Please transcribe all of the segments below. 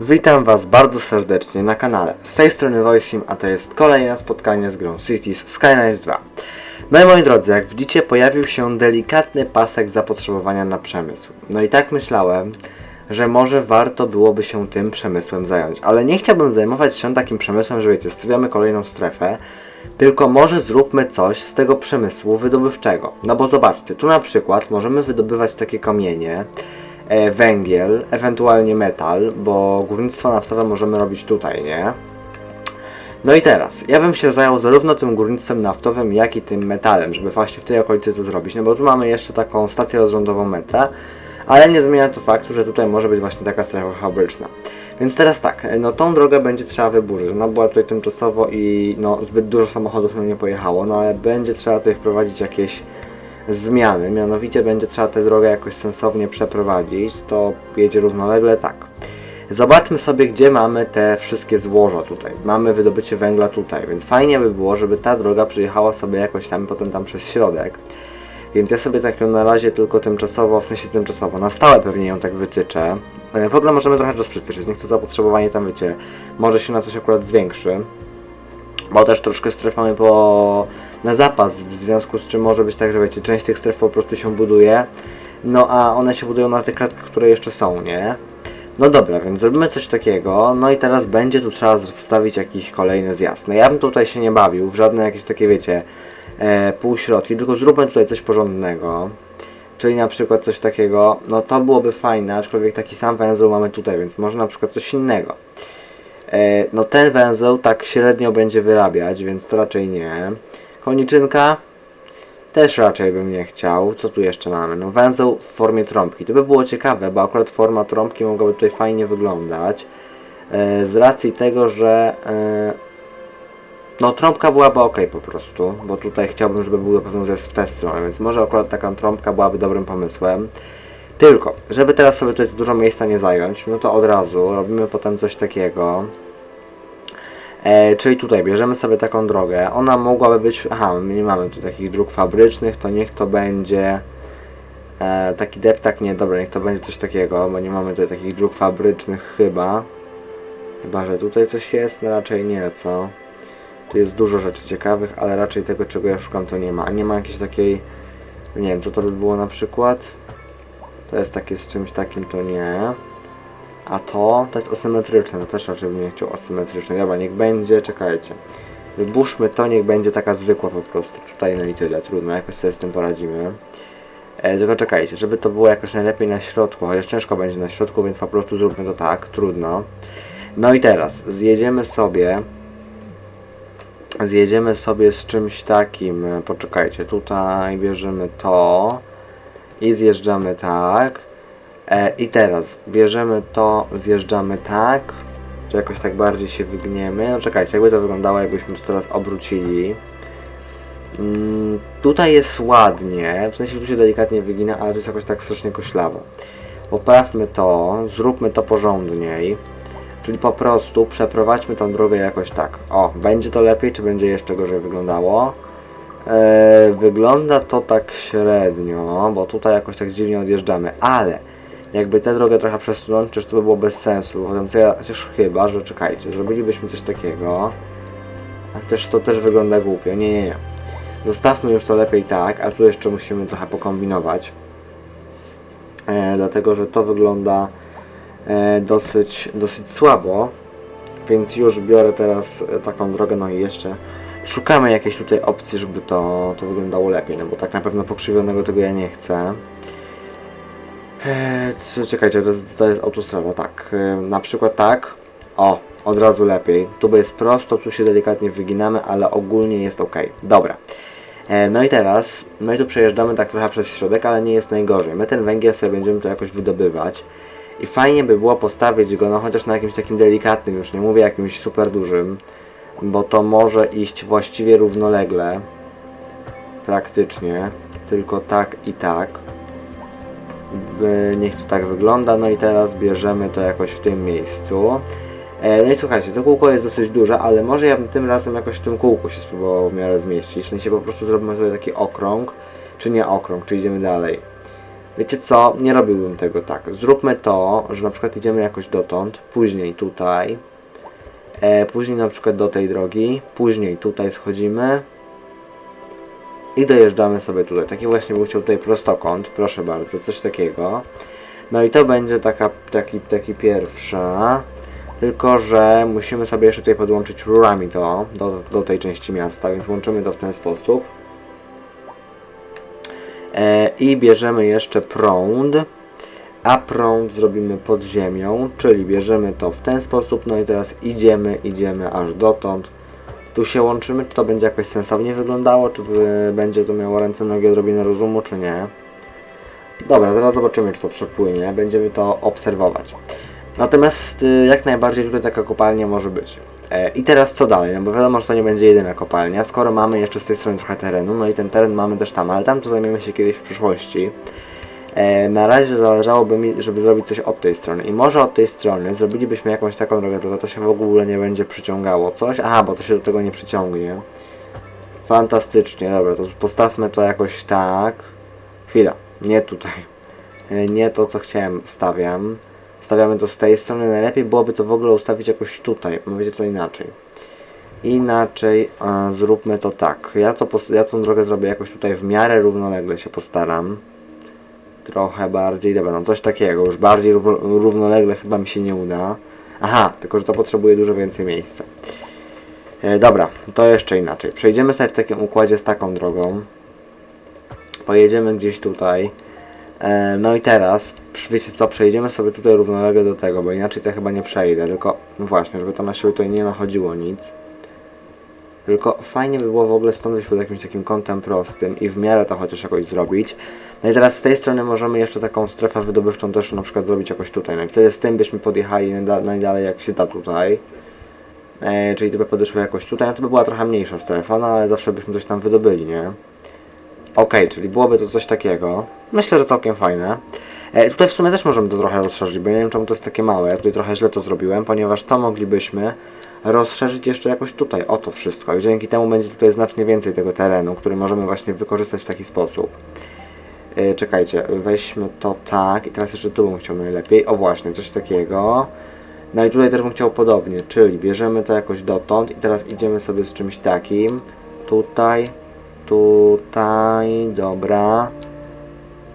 Witam Was bardzo serdecznie na kanale. Z tej strony Voicesim, a to jest kolejne spotkanie z grą Cities Skylines 2. No i moi drodzy, jak widzicie pojawił się delikatny pasek zapotrzebowania na przemysł. No i tak myślałem, że może warto byłoby się tym przemysłem zająć. Ale nie chciałbym zajmować się takim przemysłem, że wiecie, stawiamy kolejną strefę, tylko może zróbmy coś z tego przemysłu wydobywczego. No bo zobaczcie, tu na przykład możemy wydobywać takie kamienie, węgiel, ewentualnie metal, bo górnictwo naftowe możemy robić tutaj, nie? No i teraz, ja bym się zajął zarówno tym górnictwem naftowym, jak i tym metalem, żeby właśnie w tej okolicy to zrobić, no bo tu mamy jeszcze taką stację rozrządową metra, ale nie zmienia to faktu, że tutaj może być właśnie taka strefa fabryczna. Więc teraz tak, no tą drogę będzie trzeba wyburzyć. Ona była tutaj tymczasowo i no zbyt dużo samochodów nią nie pojechało, no ale będzie trzeba tutaj wprowadzić jakieś zmiany. Mianowicie będzie trzeba tę drogę jakoś sensownie przeprowadzić. To jedzie równolegle tak. Zobaczmy sobie, gdzie mamy te wszystkie złoża tutaj. Mamy wydobycie węgla tutaj, więc fajnie by było, żeby ta droga przyjechała sobie jakoś tam, potem tam przez środek. Więc ja sobie tak ją na razie tylko tymczasowo, w sensie tymczasowo, na stałe pewnie ją tak wytyczę. E, W ogóle możemy trochę rozprzyspieszyć, niech to zapotrzebowanie tam wiecie, może się na coś akurat zwiększy. Bo też troszkę stref mamy po... na zapas, w związku z czym może być tak, że wiecie, część tych stref po prostu się buduje, no a one się budują na tych kratkach, które jeszcze są, nie? No dobra, więc zrobimy coś takiego, no i teraz będzie tu trzeba wstawić jakiś kolejny zjazd. No ja bym tutaj się nie bawił w żadne jakieś takie, wiecie, e, półśrodki, tylko zróbmy tutaj coś porządnego. Czyli na przykład coś takiego, no to byłoby fajne, aczkolwiek taki sam węzeł mamy tutaj, więc może na przykład coś innego. E, no ten węzeł tak średnio będzie wyrabiać, więc to raczej nie. Koniczynka też raczej bym nie chciał. Co tu jeszcze mamy? No węzeł w formie trąbki. To by było ciekawe, bo akurat forma trąbki mogłaby tutaj fajnie wyglądać. E, z racji tego, że e, no trąbka byłaby ok po prostu, bo tutaj chciałbym, żeby był na pewno zjazd w tę stronę, więc może akurat taka trąbka byłaby dobrym pomysłem. Tylko, żeby teraz sobie tutaj dużo miejsca nie zająć, no to od razu robimy potem coś takiego. E, czyli tutaj bierzemy sobie taką drogę. Ona mogłaby być. Aha, my nie mamy tu takich dróg fabrycznych, to niech to będzie. E, taki deptak, nie, dobra, niech to będzie coś takiego, bo nie mamy tutaj takich dróg fabrycznych chyba. Chyba, że tutaj coś jest, no raczej nie, co? Tu jest dużo rzeczy ciekawych, ale raczej tego, czego ja szukam, to nie ma. A nie ma jakiejś takiej. Nie wiem, co to by było na przykład. To jest takie z czymś takim, to nie. A to, to jest asymetryczne, to też raczej bym nie chciał asymetryczne. Dobra, niech będzie, czekajcie. Wyburzmy to, niech będzie taka zwykła po prostu. Tutaj no i tyle, trudno, jakoś sobie z tym poradzimy. E, tylko czekajcie, żeby to było jakoś najlepiej na środku, chociaż ciężko będzie na środku, więc po prostu zróbmy to tak, trudno. No i teraz, zjedziemy sobie zjedziemy sobie z czymś takim, e, poczekajcie, tutaj bierzemy to i zjeżdżamy tak. E, I teraz bierzemy to, zjeżdżamy tak, czy jakoś tak bardziej się wygniemy. No czekajcie, jakby to wyglądało, jakbyśmy to teraz obrócili. Mm, tutaj jest ładnie, w sensie tu się delikatnie wygina, ale to jest jakoś tak strasznie koślawo. Poprawmy to, zróbmy to porządniej. Czyli po prostu przeprowadźmy tą drogę jakoś tak. O, będzie to lepiej, czy będzie jeszcze gorzej wyglądało? Eee, wygląda to tak średnio, bo tutaj jakoś tak dziwnie odjeżdżamy, ale jakby tę drogę trochę przesunąć, czyż to by było bez sensu. Potem co ja, chociaż chyba, że czekajcie, zrobilibyśmy coś takiego. A też to też wygląda głupio. Nie, nie, nie. Zostawmy już to lepiej tak, a tu jeszcze musimy trochę pokombinować. E, dlatego, że to wygląda e, dosyć, dosyć słabo. Więc już biorę teraz e, taką drogę, no i jeszcze szukamy jakiejś tutaj opcji, żeby to, to wyglądało lepiej, no bo tak na pewno pokrzywionego tego ja nie chcę. C- czekajcie, to jest, to jest autostrada, tak. E, na przykład tak. O, od razu lepiej. Tu jest prosto, tu się delikatnie wyginamy, ale ogólnie jest ok. Dobra. E, no i teraz, no i tu przejeżdżamy tak trochę przez środek, ale nie jest najgorzej. My ten węgiel sobie będziemy tu jakoś wydobywać. I fajnie by było postawić go, no chociaż na jakimś takim delikatnym, już nie mówię jakimś super dużym, bo to może iść właściwie równolegle. Praktycznie. Tylko tak i tak. W- Niech to tak wygląda. No i teraz bierzemy to jakoś w tym miejscu. E, No i słuchajcie, to kółko jest dosyć duże, ale może ja bym tym razem jakoś w tym kółku się spróbował w miarę zmieścić. W sensie po prostu zrobimy tutaj taki okrąg, czy nie okrąg, czy idziemy dalej. Wiecie co? Nie robiłbym tego tak. Zróbmy to, że na przykład idziemy jakoś dotąd, później tutaj, e, później na przykład do tej drogi, później tutaj schodzimy i dojeżdżamy sobie tutaj. Taki właśnie bym chciał tutaj prostokąt, proszę bardzo, coś takiego. No i to będzie taka, taki, taki pierwsza. Tylko, że musimy sobie jeszcze tutaj podłączyć rurami to do, do tej części miasta, więc łączymy to w ten sposób. E, I bierzemy jeszcze prąd, a prąd zrobimy pod ziemią, czyli bierzemy to w ten sposób, no i teraz idziemy, idziemy aż dotąd. Tu się łączymy, czy to będzie jakoś sensownie wyglądało, czy będzie to miało ręce, nogi, odrobinę rozumu, czy nie. Dobra, zaraz zobaczymy, czy to przepłynie, będziemy to obserwować. Natomiast y, jak najbardziej tutaj taka kopalnia może być. E, I teraz co dalej? No bo wiadomo, że to nie będzie jedyna kopalnia, skoro mamy jeszcze z tej strony trochę terenu, no i ten teren mamy też tam, ale tam to zajmiemy się kiedyś w przyszłości. E, na razie zależałoby mi, żeby zrobić coś od tej strony. I może od tej strony zrobilibyśmy jakąś taką drogę, tylko to się w ogóle nie będzie przyciągało coś. Aha, bo to się do tego nie przyciągnie. Fantastycznie, dobra, to postawmy to jakoś tak. Chwila, nie tutaj. E, Nie to, co chciałem, stawiam. Stawiamy to z tej strony. Najlepiej byłoby to w ogóle ustawić jakoś tutaj. Mówię to inaczej. Inaczej zróbmy to tak. Ja, to ja tą drogę zrobię jakoś tutaj w miarę równolegle się postaram. Trochę bardziej, dobra, no coś takiego. Już bardziej rów- równolegle chyba mi się nie uda. Aha, tylko że to potrzebuje dużo więcej miejsca. E, dobra, to jeszcze inaczej. Przejdziemy sobie w takim układzie z taką drogą. Pojedziemy gdzieś tutaj. E, no i teraz, wiecie co, przejdziemy sobie tutaj równolegle do tego, bo inaczej to chyba nie przejdę, tylko, no właśnie, żeby to na siebie tutaj nie nachodziło nic. Tylko fajnie by było w ogóle stąd pod jakimś takim kątem prostym i w miarę to chociaż jakoś zrobić. No i teraz z tej strony możemy jeszcze taką strefę wydobywczą też na przykład zrobić jakoś tutaj. No i wtedy z tym byśmy podjechali najda- najdalej jak się da tutaj. E, czyli to by podeszło jakoś tutaj, no to by była trochę mniejsza strefa, no ale zawsze byśmy coś tam wydobyli, nie? Okej, czyli byłoby to coś takiego. Myślę, że całkiem fajne. E, tutaj w sumie też możemy to trochę rozszerzyć, bo nie wiem czemu to jest takie małe. Ja tutaj trochę źle to zrobiłem, ponieważ to moglibyśmy rozszerzyć jeszcze jakoś tutaj, o to wszystko. I dzięki temu będzie tutaj znacznie więcej tego terenu, który możemy właśnie wykorzystać w taki sposób. E, czekajcie, weźmy to tak i teraz jeszcze tu bym chciał najlepiej. O właśnie, coś takiego. No i tutaj też bym chciał podobnie, czyli bierzemy to jakoś dotąd i teraz idziemy sobie z czymś takim. Tutaj, tutaj, dobra.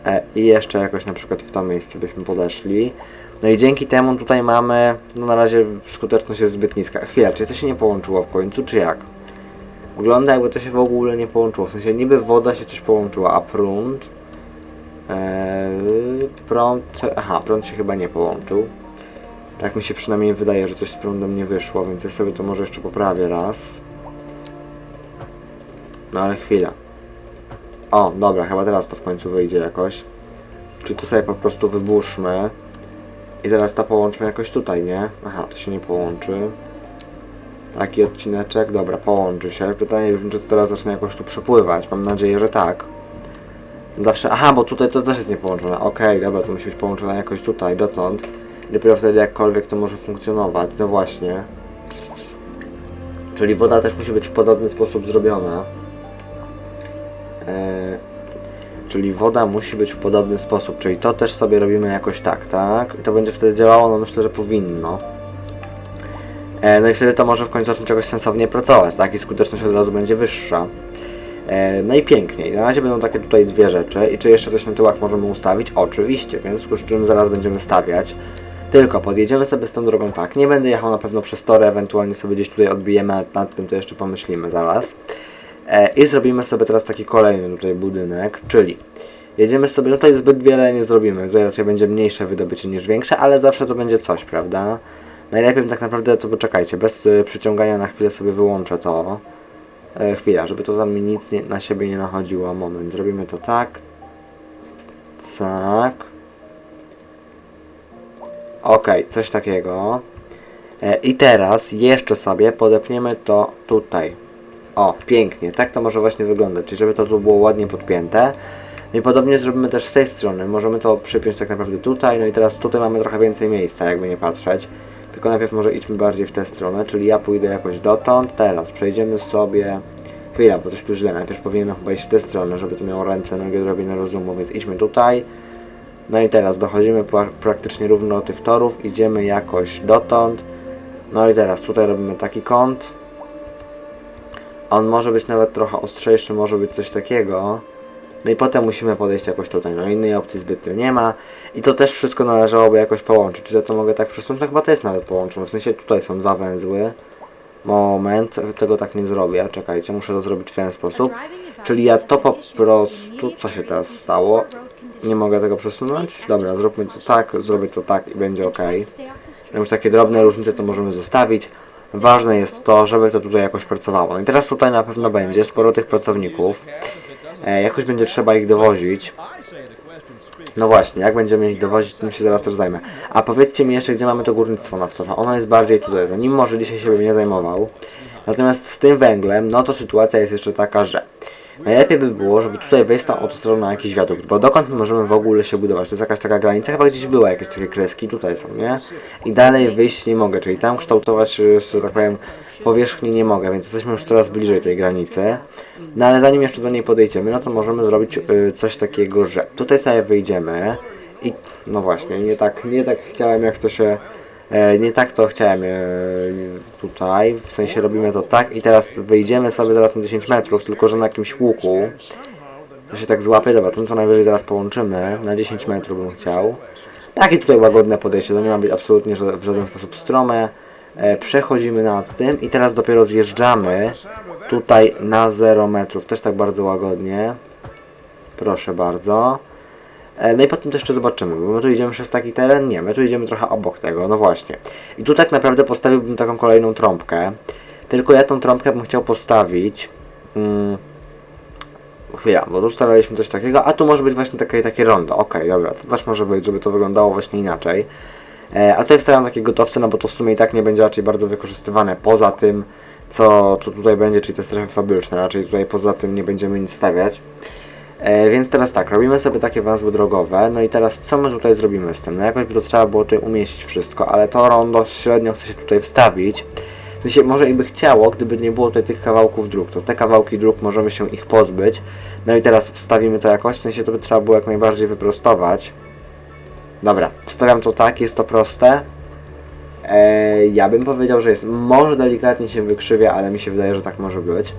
E, I jeszcze jakoś na przykład w to miejsce byśmy podeszli. No i dzięki temu tutaj mamy, no na razie skuteczność jest zbyt niska. Chwila, czy to się nie połączyło w końcu, czy jak? Wygląda jakby to się w ogóle nie połączyło, w sensie niby woda się coś połączyła, a prąd... Eee, prąd... Aha, prąd się chyba nie połączył. Tak mi się przynajmniej wydaje, że coś z prądem nie wyszło, więc ja sobie to może jeszcze poprawię raz. No ale chwila. O, dobra, chyba teraz to w końcu wyjdzie jakoś. Czy to sobie po prostu wybuszmy. I teraz to połączmy jakoś tutaj, nie? Aha, to się nie połączy. Taki odcineczek, dobra, połączy się. Pytanie czy to teraz zacznie jakoś tu przepływać. Mam nadzieję, że tak. Zawsze, aha, bo tutaj to też jest niepołączone. Okej, dobra, to musi być połączone jakoś tutaj, dotąd. Dopiero wtedy jakkolwiek to może funkcjonować. No właśnie. Czyli woda też musi być w podobny sposób zrobiona. Eee, czyli woda musi być w podobny sposób, czyli to też sobie robimy jakoś tak, tak? I to będzie wtedy działało, no myślę, że powinno. E, no i wtedy to może w końcu zacząć czegoś sensownie pracować, tak? I skuteczność od razu będzie wyższa. E, no i pięknie. I na razie będą takie tutaj dwie rzeczy. I czy jeszcze coś na tyłach możemy ustawić? Oczywiście, więc z czym zaraz będziemy stawiać. Tylko podjedziemy sobie z tą drogą tak. Nie będę jechał na pewno przez tory, ewentualnie sobie gdzieś tutaj odbijemy, ale nad tym to jeszcze pomyślimy zaraz. E, I zrobimy sobie teraz taki kolejny tutaj budynek, czyli jedziemy sobie, no tutaj zbyt wiele nie zrobimy, tutaj raczej będzie mniejsze wydobycie niż większe, ale zawsze to będzie coś, prawda? Najlepiej tak naprawdę to poczekajcie, bez y, przyciągania na chwilę sobie wyłączę to. E, chwila, żeby to tam mi nic nie, na siebie nie nachodziło. Moment, zrobimy to tak. Tak. Okej, coś takiego. E, I teraz jeszcze sobie podepniemy to tutaj. O, pięknie, tak to może właśnie wyglądać, czyli żeby to tu było ładnie podpięte. I podobnie zrobimy też z tej strony, możemy to przypiąć tak naprawdę tutaj, no i teraz tutaj mamy trochę więcej miejsca, jakby nie patrzeć. Tylko najpierw może idźmy bardziej w tę stronę, czyli ja pójdę jakoś dotąd, teraz przejdziemy sobie... Chwila, bo coś tu źle, najpierw powinienem chyba iść w tę stronę, żeby to miało ręce, nogi, odrobinę rozumu, więc idźmy tutaj. No i teraz dochodzimy pra- praktycznie równo do tych torów, idziemy jakoś dotąd. No i teraz tutaj robimy taki kąt. On może być nawet trochę ostrzejszy, może być coś takiego. No i potem musimy podejść jakoś tutaj. No innej opcji zbytnio nie ma. I to też wszystko należałoby jakoś połączyć. Czy ja to mogę tak przesunąć? No chyba to jest nawet połączone. W sensie tutaj są dwa węzły. Moment, tego tak nie zrobię. Czekajcie, muszę to zrobić w ten sposób. Czyli ja to po prostu... Co się teraz stało? Nie mogę tego przesunąć? Dobra, zróbmy to tak, zrobię to tak i będzie ok. Już takie drobne różnice to możemy zostawić. Ważne jest to, żeby to tutaj jakoś pracowało. No i teraz tutaj na pewno będzie sporo tych pracowników. E, jakoś będzie trzeba ich dowozić. No właśnie, jak będziemy ich dowozić, tym się zaraz też zajmę. A powiedzcie mi jeszcze, gdzie mamy to górnictwo naftowe. Ono jest bardziej tutaj, no nim może dzisiaj się bym nie zajmował. Natomiast z tym węglem, no to sytuacja jest jeszcze taka, że najlepiej by było, żeby tutaj wejść tą autostroną na jakiś wiadukt, bo dokąd my możemy w ogóle się budować? To jest jakaś taka granica, chyba gdzieś była jakieś takie kreski, tutaj są, nie? I dalej wyjść nie mogę, czyli tam kształtować, y, że tak powiem, powierzchni nie mogę, więc jesteśmy już coraz bliżej tej granicy. No ale zanim jeszcze do niej podejdziemy, no to możemy zrobić y, coś takiego, że tutaj sobie wyjdziemy i no właśnie, nie tak, nie tak chciałem jak to się, e, nie tak to chciałem e, tutaj, w sensie robimy to tak i teraz wyjdziemy sobie zaraz na 10 metrów, tylko że na jakimś łuku. To się tak złapie, dobra, to, to najwyżej zaraz połączymy, na 10 metrów bym chciał. Takie tutaj łagodne podejście, to nie ma być absolutnie w żaden sposób strome. E, przechodzimy nad tym i teraz dopiero zjeżdżamy tutaj na 0 metrów, też tak bardzo łagodnie. Proszę bardzo. E, No i potem to jeszcze zobaczymy, bo my tu idziemy przez taki teren? Nie, my tu idziemy trochę obok tego, no właśnie. I tu tak naprawdę postawiłbym taką kolejną trąbkę. Tylko ja tą trąbkę bym chciał postawić. Mm, chwila, bo tu staraliśmy coś takiego, a tu może być właśnie takie, takie rondo. Okej, dobra, to też może być, żeby to wyglądało właśnie inaczej. E, a tutaj wstawiam takie gotowce, no bo to w sumie i tak nie będzie raczej bardzo wykorzystywane. Poza tym, co, co tutaj będzie, czyli te strefy fabryczne, raczej tutaj poza tym nie będziemy nic stawiać. E, więc teraz tak, robimy sobie takie węzły drogowe, no i teraz co my tutaj zrobimy z tym? No jakoś by to trzeba było tutaj umieścić wszystko, ale to rondo średnio chce się tutaj wstawić. W sensie może i by chciało, gdyby nie było tutaj tych kawałków dróg, to te kawałki dróg możemy się ich pozbyć. No i teraz wstawimy to jakoś, w sensie to by trzeba było jak najbardziej wyprostować. Dobra, wstawiam to tak, jest to proste. E, ja bym powiedział, że jest może delikatnie się wykrzywia, ale mi się wydaje, że tak może być.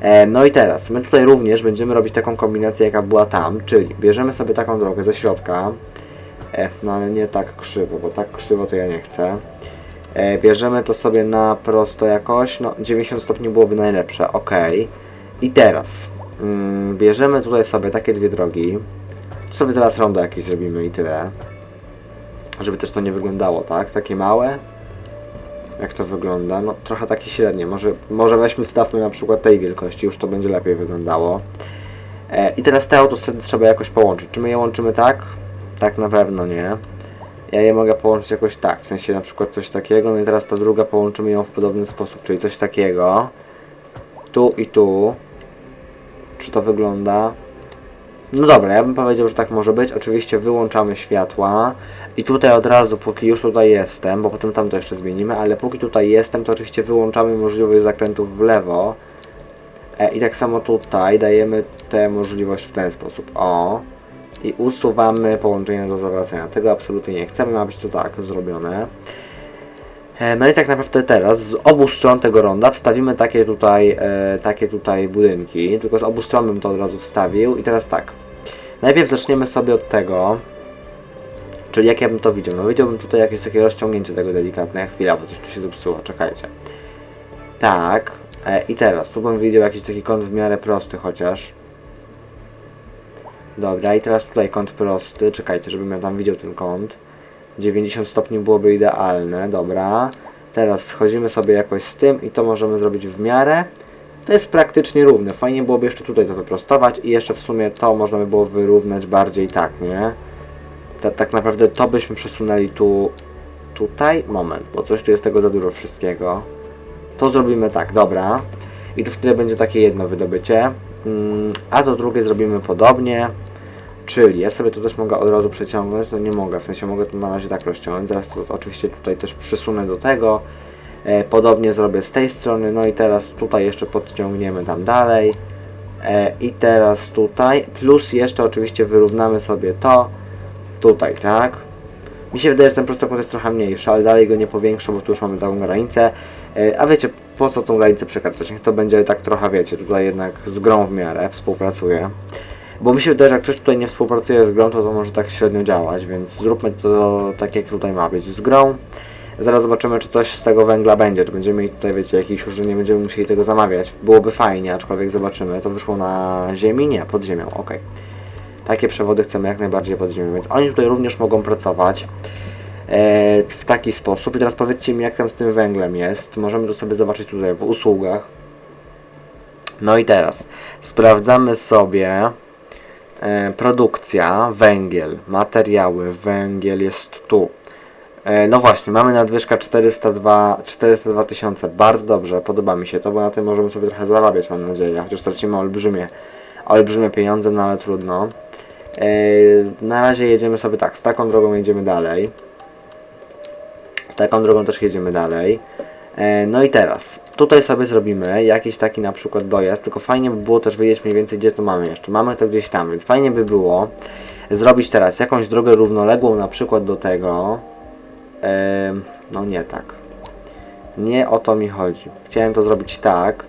E, no i teraz, my tutaj również będziemy robić taką kombinację, jaka była tam, czyli bierzemy sobie taką drogę ze środka, e, no ale nie tak krzywo, bo tak krzywo to ja nie chcę. E, bierzemy to sobie na prosto jakoś, no 90 stopni byłoby najlepsze, ok. I teraz, mm, bierzemy tutaj sobie takie dwie drogi, sobie zaraz rondo jakieś zrobimy i tyle. Żeby też to nie wyglądało, tak? Takie małe. Jak to wygląda? No trochę takie średnie. Może, może weźmy, wstawmy na przykład tej wielkości, już to będzie lepiej wyglądało. E, I teraz te autostrady trzeba jakoś połączyć. Czy my je łączymy tak? Tak na pewno nie. Ja je mogę połączyć jakoś tak, w sensie na przykład coś takiego, no i teraz ta druga połączymy ją w podobny sposób, czyli coś takiego. Tu i tu. Czy to wygląda? No dobra, ja bym powiedział, że tak może być. Oczywiście wyłączamy światła. I tutaj od razu, póki już tutaj jestem, bo potem tam to jeszcze zmienimy, ale póki tutaj jestem, to oczywiście wyłączamy możliwość zakrętów w lewo. E, I tak samo tutaj dajemy tę możliwość w ten sposób. O. I usuwamy połączenie do zawracania. Tego absolutnie nie chcemy, ma być to tak zrobione. E, No i tak naprawdę teraz z obu stron tego ronda wstawimy takie tutaj, e, takie tutaj budynki, tylko z obu stron bym to od razu wstawił i teraz tak. Najpierw zaczniemy sobie od tego, czyli jak ja bym to widział. No widziałbym tutaj jakieś takie rozciągnięcie tego delikatne, chwila, bo coś tu się zepsuło, czekajcie. Tak, e, i teraz tu bym widział jakiś taki kąt w miarę prosty chociaż. Dobra, i teraz tutaj kąt prosty, czekajcie, żebym ja tam widział ten kąt. 90 stopni byłoby idealne, dobra. Teraz schodzimy sobie jakoś z tym i to możemy zrobić w miarę. To jest praktycznie równe. Fajnie byłoby jeszcze tutaj to wyprostować i jeszcze w sumie to można by było wyrównać bardziej tak, nie? Ta, tak naprawdę to byśmy przesunęli tu, tutaj. Moment, bo coś tu jest tego za dużo wszystkiego. To zrobimy tak, dobra. I to wtedy będzie takie jedno wydobycie. Mm, a to drugie zrobimy podobnie. Czyli ja sobie to też mogę od razu przeciągnąć, no nie mogę, w sensie mogę to na razie tak rozciągnąć, zaraz to oczywiście tutaj też przysunę do tego. E, podobnie zrobię z tej strony, no i teraz tutaj jeszcze podciągniemy tam dalej. E, I teraz tutaj, plus jeszcze oczywiście wyrównamy sobie to. tutaj, tak? Mi się wydaje, że ten prostokąt jest trochę mniejszy, ale dalej go nie powiększę, bo tu już mamy taką granicę. E, A wiecie, po co tą granicę przekraczać? Niech to będzie tak trochę, wiecie, tutaj jednak z grą w miarę współpracuje. Bo mi się wydaje, że jak ktoś tutaj nie współpracuje z grą, to to może tak średnio działać, więc zróbmy to tak, jak tutaj ma być z grą. Zaraz zobaczymy, czy coś z tego węgla będzie, czy będziemy mieli tutaj, wiecie, jakiś już, nie będziemy musieli tego zamawiać. Byłoby fajnie, aczkolwiek zobaczymy. To wyszło na ziemi? Nie, pod ziemią, ok. Takie przewody chcemy jak najbardziej pod ziemią, więc oni tutaj również mogą pracować e, w taki sposób. I teraz powiedzcie mi, jak tam z tym węglem jest. Możemy to sobie zobaczyć tutaj w usługach. No i teraz sprawdzamy sobie produkcja, węgiel, materiały, węgiel jest tu. E, no właśnie, mamy nadwyżka 402 402 tysiące, bardzo dobrze, podoba mi się to, bo na tym możemy sobie trochę zarabiać, mam nadzieję, chociaż tracimy olbrzymie, olbrzymie pieniądze, no ale trudno. E, na razie jedziemy sobie tak, z taką drogą jedziemy dalej. Z taką drogą też jedziemy dalej. E, No i teraz, tutaj sobie zrobimy jakiś taki na przykład dojazd, tylko fajnie by było też wiedzieć mniej więcej gdzie to mamy jeszcze. Mamy to gdzieś tam, więc fajnie by było zrobić teraz jakąś drogę równoległą na przykład do tego. Em, no nie tak. Nie o to mi chodzi. Chciałem to zrobić tak.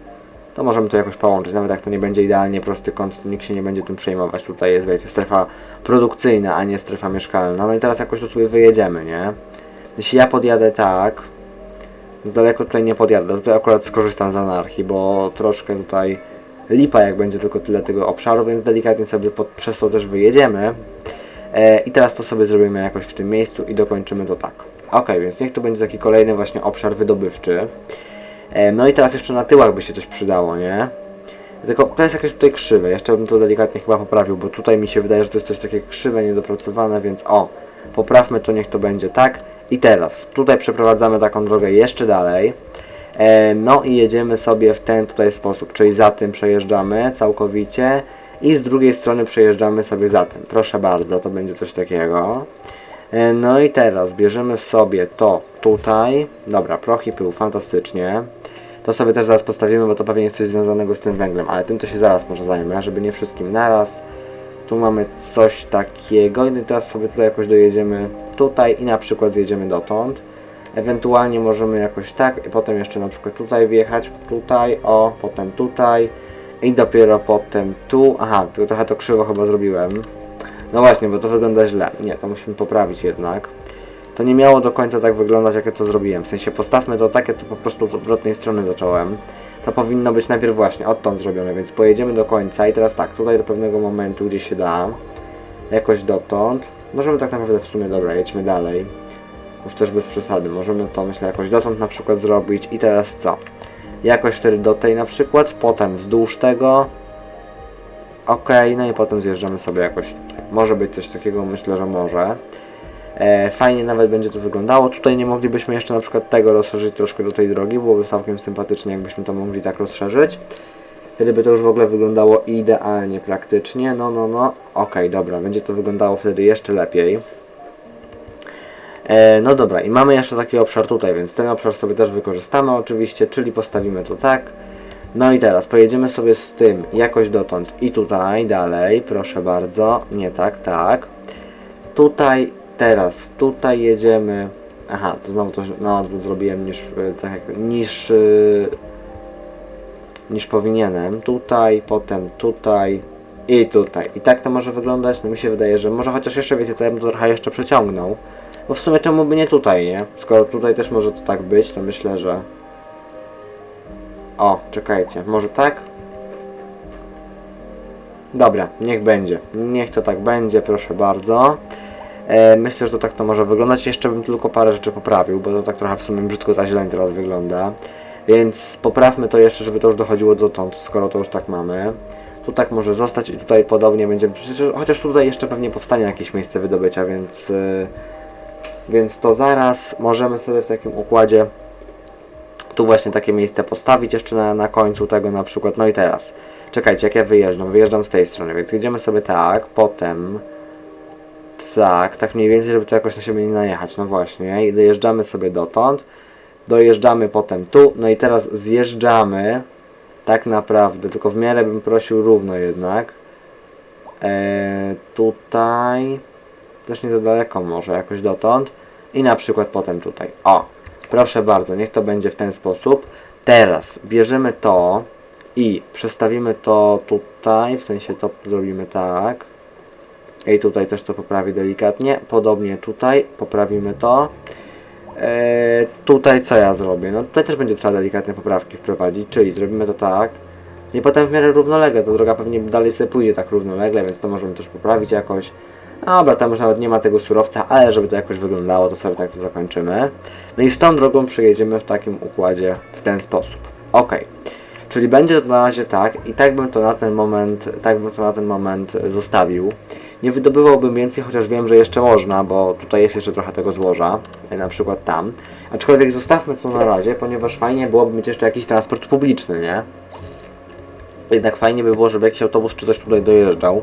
To możemy to jakoś połączyć, nawet jak to nie będzie idealnie prosty kąt, to nikt się nie będzie tym przejmować. Tutaj jest, wiecie, strefa produkcyjna, a nie strefa mieszkalna. No i teraz jakoś tu sobie wyjedziemy, nie? Jeśli ja podjadę tak, daleko tutaj nie podjadę. Tutaj akurat skorzystam z anarchii, bo troszkę tutaj lipa jak będzie tylko tyle tego obszaru, więc delikatnie sobie pod, przez to też wyjedziemy. E, I teraz to sobie zrobimy jakoś w tym miejscu i dokończymy to tak. Ok, więc niech to będzie taki kolejny właśnie obszar wydobywczy. E, no i teraz jeszcze na tyłach by się coś przydało, nie? Tylko to jest jakieś tutaj krzywe. Jeszcze bym to delikatnie chyba poprawił, bo tutaj mi się wydaje, że to jest coś takie krzywe, niedopracowane, więc o, poprawmy to, niech to będzie tak. I teraz tutaj przeprowadzamy taką drogę jeszcze dalej. E, no i jedziemy sobie w ten tutaj sposób, czyli za tym przejeżdżamy całkowicie i z drugiej strony przejeżdżamy sobie za tym. Proszę bardzo, to będzie coś takiego. E, no i teraz bierzemy sobie to tutaj. Dobra, proch i pył, fantastycznie. To sobie też zaraz postawimy, bo to pewnie jest coś związanego z tym węglem, ale tym to się zaraz może zajmę, żeby nie wszystkim naraz. Tu mamy coś takiego i teraz sobie tutaj jakoś dojedziemy tutaj i na przykład zjedziemy dotąd. Ewentualnie możemy jakoś tak i potem jeszcze na przykład tutaj wjechać, tutaj, o, potem tutaj i dopiero potem tu. Aha, tylko trochę to krzywo chyba zrobiłem. No właśnie, bo to wygląda źle. Nie, to musimy poprawić jednak. To nie miało do końca tak wyglądać, jak ja to zrobiłem. W sensie postawmy to tak, ja to po prostu z odwrotnej strony zacząłem. To powinno być najpierw właśnie odtąd zrobione, więc pojedziemy do końca i teraz tak, tutaj do pewnego momentu, gdzie się da, jakoś dotąd. Możemy tak naprawdę w sumie, dobra, jedźmy dalej. Już też bez przesady, możemy to myślę jakoś dotąd na przykład zrobić i teraz co? Jakoś wtedy do tej na przykład, potem wzdłuż tego. Ok, no i potem zjeżdżamy sobie jakoś. Może być coś takiego, myślę, że może. E, fajnie nawet będzie to wyglądało. Tutaj nie moglibyśmy jeszcze na przykład tego rozszerzyć troszkę do tej drogi. Byłoby całkiem sympatycznie, jakbyśmy to mogli tak rozszerzyć. Wtedy by to już w ogóle wyglądało idealnie praktycznie. No, no, no. Okej, dobra, będzie to wyglądało wtedy jeszcze lepiej. E, no dobra, i mamy jeszcze taki obszar tutaj, więc ten obszar sobie też wykorzystamy oczywiście, czyli postawimy to tak. No i teraz pojedziemy sobie z tym jakoś dotąd i tutaj dalej, proszę bardzo. Nie tak, tak. Tutaj, teraz, tutaj jedziemy. Aha, to znowu to na odwrót zrobiłem niż, e, tak jak, niż, e, niż powinienem. Tutaj, potem tutaj i tutaj. I tak to może wyglądać. No mi się wydaje, że może chociaż jeszcze wiecie co, ja bym to trochę jeszcze przeciągnął. Bo w sumie czemu by nie tutaj, nie? Skoro tutaj też może to tak być, to myślę, że... O, czekajcie, może tak? Dobra, niech będzie. Niech to tak będzie, proszę bardzo. E, myślę, że to tak to może wyglądać. Jeszcze bym tylko parę rzeczy poprawił, bo to tak trochę w sumie brzydko ta zieleń teraz wygląda. Więc poprawmy to jeszcze, żeby to już dochodziło dotąd, skoro to już tak mamy. Tu tak może zostać i tutaj podobnie będzie. Chociaż tutaj jeszcze pewnie powstanie jakieś miejsce wydobycia, więc... Yy, więc to zaraz możemy sobie w takim układzie tu właśnie takie miejsce postawić jeszcze na, na końcu tego na przykład. No i teraz, czekajcie, jak ja wyjeżdżam? Wyjeżdżam z tej strony, więc jedziemy sobie tak, potem tak, tak mniej więcej, żeby to jakoś na siebie nie najechać. No właśnie, i dojeżdżamy sobie dotąd, dojeżdżamy potem tu, no i teraz zjeżdżamy tak naprawdę, tylko w miarę bym prosił równo jednak. Eee, tutaj też nie za daleko może, jakoś dotąd. I na przykład potem tutaj. O, proszę bardzo, niech to będzie w ten sposób. Teraz bierzemy to i przestawimy to tutaj, w sensie to zrobimy tak. I tutaj też to poprawi delikatnie. Podobnie tutaj poprawimy to. Eee, tutaj co ja zrobię? No tutaj też będzie trzeba delikatne poprawki wprowadzić, czyli zrobimy to tak. I potem w miarę równolegle, to droga pewnie dalej sobie pójdzie tak równolegle, więc to możemy też poprawić jakoś. Dobra, tam już nawet nie ma tego surowca, ale żeby to jakoś wyglądało, to sobie tak to zakończymy. No i z tą drogą przejedziemy w takim układzie w ten sposób. Ok. Czyli będzie to na razie tak i tak bym to na ten moment, tak bym to na ten moment zostawił. Nie wydobywałbym więcej, chociaż wiem, że jeszcze można, bo tutaj jest jeszcze trochę tego złoża, e, na przykład tam. Aczkolwiek zostawmy to na razie, ponieważ fajnie byłoby mieć jeszcze jakiś transport publiczny, nie? Jednak fajnie by było, żeby jakiś autobus czy coś tutaj dojeżdżał.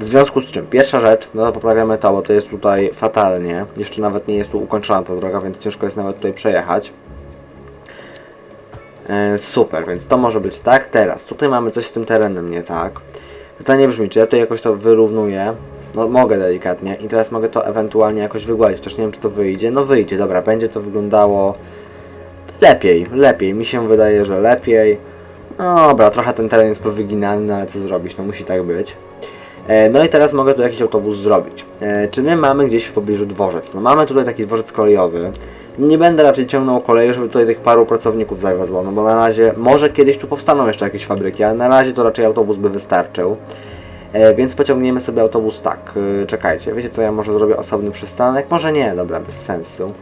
W związku z czym, pierwsza rzecz, no to poprawiamy to, bo to jest tutaj fatalnie. Jeszcze nawet nie jest tu ukończona ta droga, więc ciężko jest nawet tutaj przejechać. E, super, więc to może być tak. Teraz, tutaj mamy coś z tym terenem nie tak. Pytanie brzmi, czy ja to jakoś to wyrównuję? No mogę delikatnie i teraz mogę to ewentualnie jakoś wygładzić, chociaż nie wiem czy to wyjdzie. No wyjdzie, dobra, będzie to wyglądało lepiej, lepiej. Mi się wydaje, że lepiej. No dobra, trochę ten teren jest powyginany, no ale co zrobić, no musi tak być. E, No i teraz mogę tu jakiś autobus zrobić. E, Czy my mamy gdzieś w pobliżu dworzec? No mamy tutaj taki dworzec kolejowy. Nie będę raczej ciągnął kolei, żeby tutaj tych paru pracowników zawiozło, no bo na razie, może kiedyś tu powstaną jeszcze jakieś fabryki, ale na razie to raczej autobus by wystarczył. E, więc pociągniemy sobie autobus tak, czekajcie, wiecie co, ja może zrobię osobny przystanek? Może nie, dobra, bez sensu.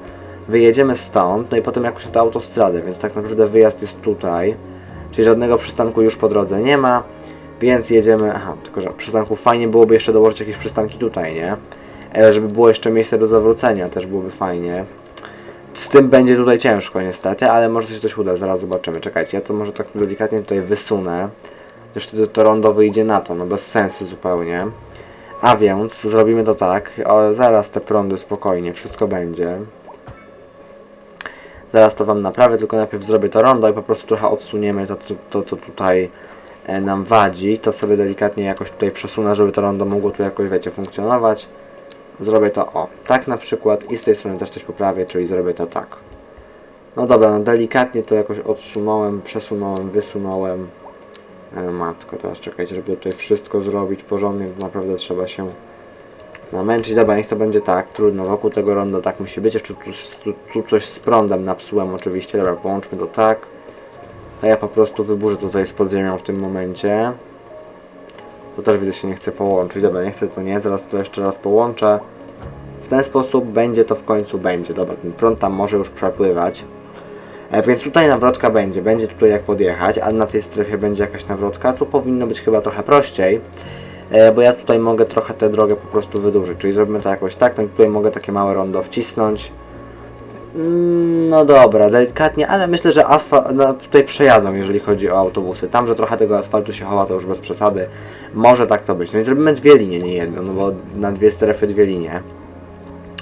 Wyjedziemy stąd, no i potem jakoś na tę autostradę, więc tak naprawdę wyjazd jest tutaj. Czyli żadnego przystanku już po drodze nie ma, więc jedziemy, aha, tylko że przystanków fajnie byłoby jeszcze dołożyć jakieś przystanki tutaj, nie? E, żeby było jeszcze miejsce do zawrócenia, też byłoby fajnie. Z tym będzie tutaj ciężko niestety, ale może się coś uda, zaraz zobaczymy. Czekajcie, ja to może tak delikatnie tutaj wysunę. Już wtedy to rondo wyjdzie na to, no bez sensu zupełnie. A więc zrobimy to tak, o, zaraz te prądy spokojnie, wszystko będzie. Zaraz to wam naprawię, tylko najpierw zrobię to rondo i po prostu trochę odsuniemy to, to, to co tutaj nam wadzi. To sobie delikatnie jakoś tutaj przesunę, żeby to rondo mogło tu jakoś, wiecie, funkcjonować. Zrobię to o, tak na przykład i z tej strony też coś poprawię, czyli zrobię to tak. No dobra, no delikatnie to jakoś odsunąłem, przesunąłem, wysunąłem. E, matko, teraz czekajcie, żeby tutaj wszystko zrobić porządnie, naprawdę trzeba się namęczyć. Dobra, niech to będzie tak, trudno, wokół tego ronda tak musi być. Jeszcze tu, tu, tu coś z prądem napsułem oczywiście, dobra, połączmy to tak. A ja po prostu wyburzę to, co jest pod ziemią w tym momencie. To też widzę się nie chcę połączyć, dobra, nie chcę to nie, zaraz to jeszcze raz połączę. W ten sposób będzie to w końcu będzie, dobra, ten prąd tam może już przepływać. E, więc tutaj nawrotka będzie, będzie tutaj jak podjechać, a na tej strefie będzie jakaś nawrotka, tu powinno być chyba trochę prościej. E, bo ja tutaj mogę trochę tę drogę po prostu wydłużyć, czyli zrobimy to jakoś tak, no i tutaj mogę takie małe rondo wcisnąć. Mm, No dobra, delikatnie, ale myślę, że asfalt no, tutaj przejadą, jeżeli chodzi o autobusy. Tam, że trochę tego asfaltu się chowa, to już bez przesady. Może tak to być. No i zrobimy dwie linie, nie jedną, no bo na dwie strefy dwie linie.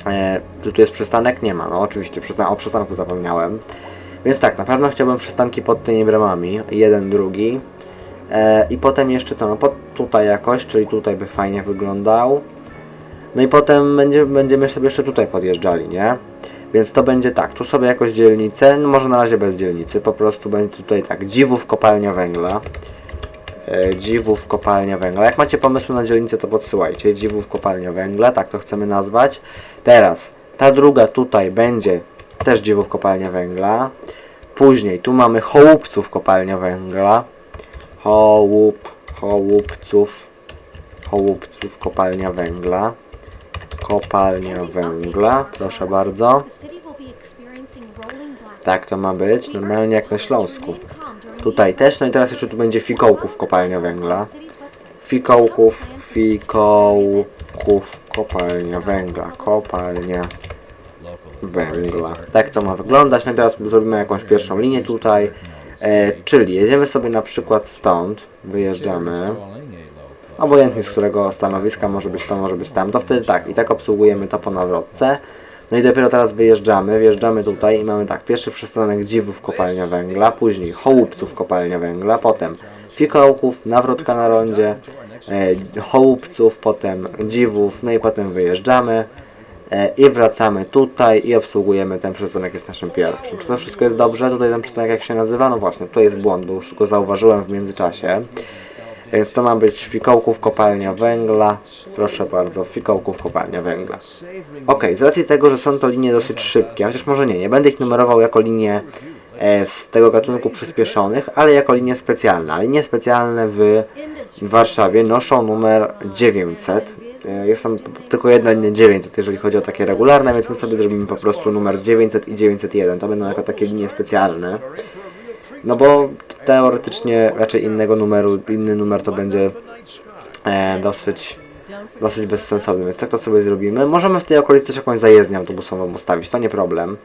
E, tu, tu jest przystanek? Nie ma, no oczywiście, przystan o przystanku zapomniałem. Więc tak, na pewno chciałbym przystanki pod tymi bramami, jeden, drugi. E, I potem jeszcze to, no pod tutaj jakoś, czyli tutaj by fajnie wyglądał. No i potem będzie, będziemy sobie jeszcze tutaj podjeżdżali, nie? Więc to będzie tak, tu sobie jakoś dzielnicę, no może na razie bez dzielnicy, po prostu będzie tutaj tak, dziwów kopalnia węgla. E, dziwów kopalnia węgla. Jak macie pomysły na dzielnicę, to podsyłajcie. Dziwów kopalnia węgla, tak to chcemy nazwać. Teraz, ta druga tutaj będzie też dziwów kopalnia węgla. Później, tu mamy chołupców kopalnia węgla. Hołup, hołupców, hołupców kopalnia węgla. Kopalnia węgla, proszę bardzo. Tak to ma być, normalnie jak na Śląsku. Tutaj też, no i teraz jeszcze tu będzie fikołków kopalnia węgla. Fikołków, fikołków, kopalnia węgla, kopalnia węgla. Tak to ma wyglądać. No i teraz zrobimy jakąś pierwszą linię tutaj. E, czyli jedziemy sobie na przykład stąd, wyjeżdżamy. Obojętnie z którego stanowiska może być to, może być tam. To wtedy tak, i tak obsługujemy to po nawrotce. No i dopiero teraz wyjeżdżamy, wjeżdżamy tutaj i mamy tak, pierwszy przystanek dziwów kopalnia węgla, później chołupców kopalnia węgla, potem fikołków, nawrotka na rondzie e, potem dziwów, no i potem wyjeżdżamy e, i wracamy tutaj i obsługujemy ten przystanek jest naszym pierwszym. Czy to wszystko jest dobrze? Tutaj ten przystanek jak się nazywa? No właśnie, tutaj jest błąd, bo już go zauważyłem w międzyczasie. Więc to ma być fikołków kopalnia węgla. Proszę bardzo, fikołków kopalnia węgla. Ok, z racji tego, że są to linie dosyć szybkie, chociaż może nie, nie będę ich numerował jako linie e, z tego gatunku przyspieszonych, ale jako linie specjalne. A linie specjalne w Warszawie noszą numer 900. E, Jest tam tylko jedna linia 900, jeżeli chodzi o takie regularne, więc my sobie zrobimy po prostu numer 900 i 901. To będą jako takie linie specjalne. No bo teoretycznie raczej innego numeru, inny numer to będzie e, dosyć, dosyć bezsensowny, więc tak to sobie zrobimy. Możemy w tej okolicy też jakąś zajezdnię autobusową ustawić, to nie problem.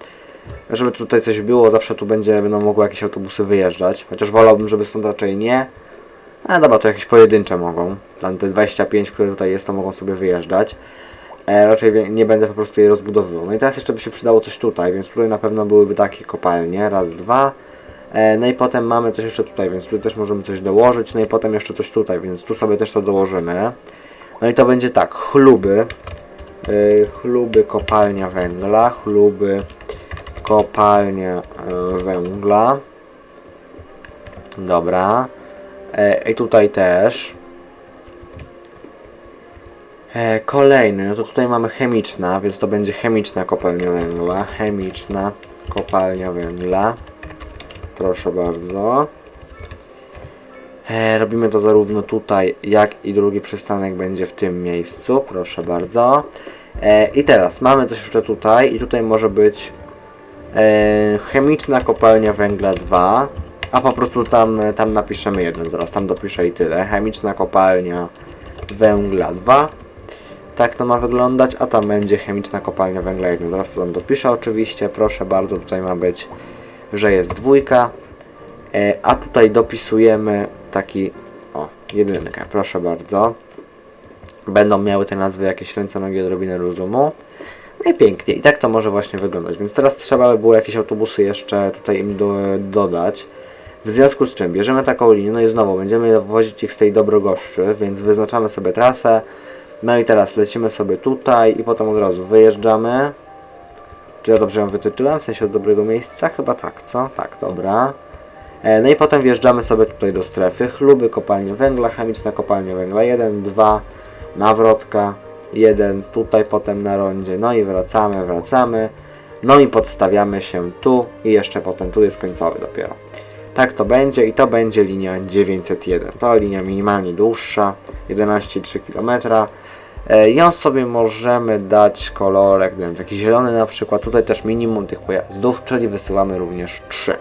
Żeby tutaj coś było, zawsze tu będzie, będą mogły jakieś autobusy wyjeżdżać, chociaż wolałbym, żeby stąd raczej nie. A dobra, to jakieś pojedyncze mogą. Tam te 25, które tutaj jest, to mogą sobie wyjeżdżać. E, raczej nie będę po prostu jej rozbudowywał. No i teraz jeszcze by się przydało coś tutaj, więc tutaj na pewno byłyby takie kopalnie. Raz, dwa. E, no i potem mamy coś jeszcze tutaj, więc tu też możemy coś dołożyć. No i potem jeszcze coś tutaj, więc tu sobie też to dołożymy. No i to będzie tak, chluby. E, chluby kopalnia węgla, chluby kopalnia e, węgla. Dobra. I tutaj też. Kolejny, no to tutaj mamy chemiczna, więc to będzie chemiczna kopalnia węgla. Chemiczna kopalnia węgla. Proszę bardzo. E, robimy to zarówno tutaj, jak i drugi przystanek będzie w tym miejscu. Proszę bardzo. E, I teraz mamy coś jeszcze tutaj i tutaj może być e, chemiczna kopalnia węgla 2. A po prostu tam, tam napiszemy jeden, zaraz tam dopiszę i tyle. Chemiczna kopalnia węgla 2. Tak to ma wyglądać, a tam będzie chemiczna kopalnia węgla 1. Zaraz to tam dopiszę oczywiście, proszę bardzo, tutaj ma być, że jest dwójka. E, a tutaj dopisujemy taki, o, jedynkę, proszę bardzo. Będą miały te nazwy jakieś ręce, nogi, odrobinę rozumu. No i pięknie, i tak to może właśnie wyglądać. Więc teraz trzeba by było jakieś autobusy jeszcze tutaj im do, dodać. W związku z czym bierzemy taką linię, no i znowu będziemy wozić ich z tej Dobrogoszczy, więc wyznaczamy sobie trasę. No i teraz lecimy sobie tutaj i potem od razu wyjeżdżamy. Czy ja dobrze ją wytyczyłem? W sensie od dobrego miejsca? Chyba tak, co? Tak, dobra. E, No i potem wjeżdżamy sobie tutaj do strefy. Chluby, kopalnie węgla, chemiczna kopalnia węgla 1, 2, nawrotka 1, tutaj potem na rondzie. No i wracamy, wracamy. No i podstawiamy się tu i jeszcze potem tu jest końcowy dopiero. Tak to będzie i to będzie linia 901. To linia minimalnie dłuższa, 11,3 km. E, Ją sobie możemy dać kolorek, nie wiem, taki zielony na przykład. Tutaj też minimum tych pojazdów, czyli wysyłamy również 3.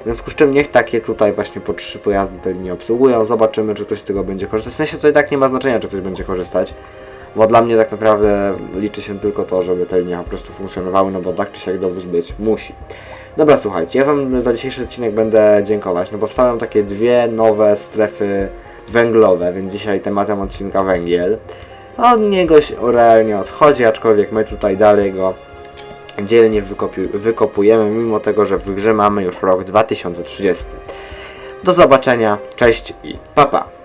W związku z czym niech takie tutaj właśnie po 3 pojazdy te linie obsługują. Zobaczymy, czy ktoś z tego będzie korzystać. W sensie to i tak nie ma znaczenia, czy ktoś będzie korzystać. Bo dla mnie tak naprawdę liczy się tylko to, żeby te linie po prostu funkcjonowały, no bo tak czy siak dowóz być musi. Dobra, słuchajcie, ja Wam za dzisiejszy odcinek będę dziękować, no bo wstawiam takie dwie nowe strefy węglowe, więc dzisiaj tematem odcinka węgiel. Od niego się realnie odchodzi, aczkolwiek my tutaj dalej go dzielnie wykopujemy, mimo tego, że w grze mamy już rok 2030. Do zobaczenia, cześć i papa. Pa.